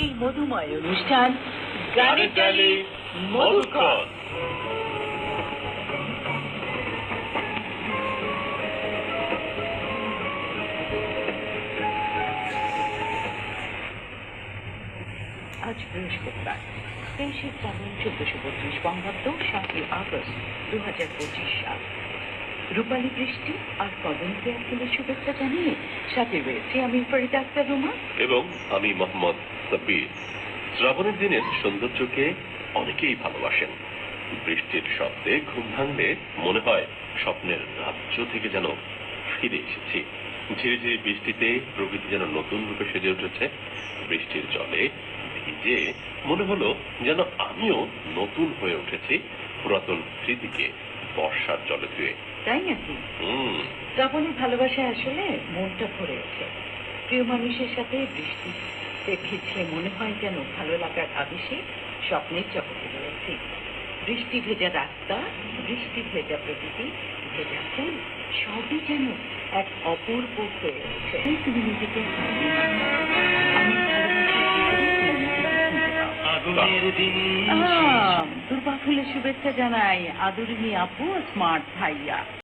এই মধুময় অনুষ্ঠান গানের ডালি মধুকর। আজ বৃহস্পতিবার তেইশে শ্রাবণ চোদ্দশো বত্রিশ বঙ্গাব্দ সাতই আগস্ট দু হাজার পঁচিশ সাল। রূপালী বৃষ্টি আর কদমকে আপনাদের শুভেচ্ছা জানিয়ে সাথে রয়েছে আমি ফরিদা আক্তার রুমা। এবং আমি মোহাম্মদ সাব্বির। শ্রাবণের দিনের সৌন্দর্যকে অনেকেই ভালোবাসেন। বৃষ্টির শব্দে ঘুম ভাঙলে মনে হয় স্বপ্নের রাজ্য থেকে যেন ফিরে এসেছি। ঝিরিঝিরি বৃষ্টিতে প্রকৃতি যেন নতুন রূপে সেজে উঠেছে। বৃষ্টির জলে ভিজে মনে হলো যেন আমিও নতুন হয়ে উঠেছি। পুরাতন স্মৃতিকে বর্ষার জলে ধুয়ে। তাই নাকি? হুম। শ্রাবণের ভালোবাসা আসলে মনটা ভরে ওঠে। প্রিয় মানুষের সাথে বৃষ্টিতে ভিজলে মনে হয় যেন ভালো লাগার আবেশে স্বপ্নের জগতে রয়েছে। বৃষ্টি ভেজা রাস্তা বৃষ্টি ভেজা প্রকৃতি ভেজা ফুল সবই যেন এক অপূর্ব হয়ে ওঠে তুমি নিজেকে আগুনের দুর্গা ফুলের শুভেচ্ছা জানাই আদরিনী আপু স্মার্ট ভাইয়া।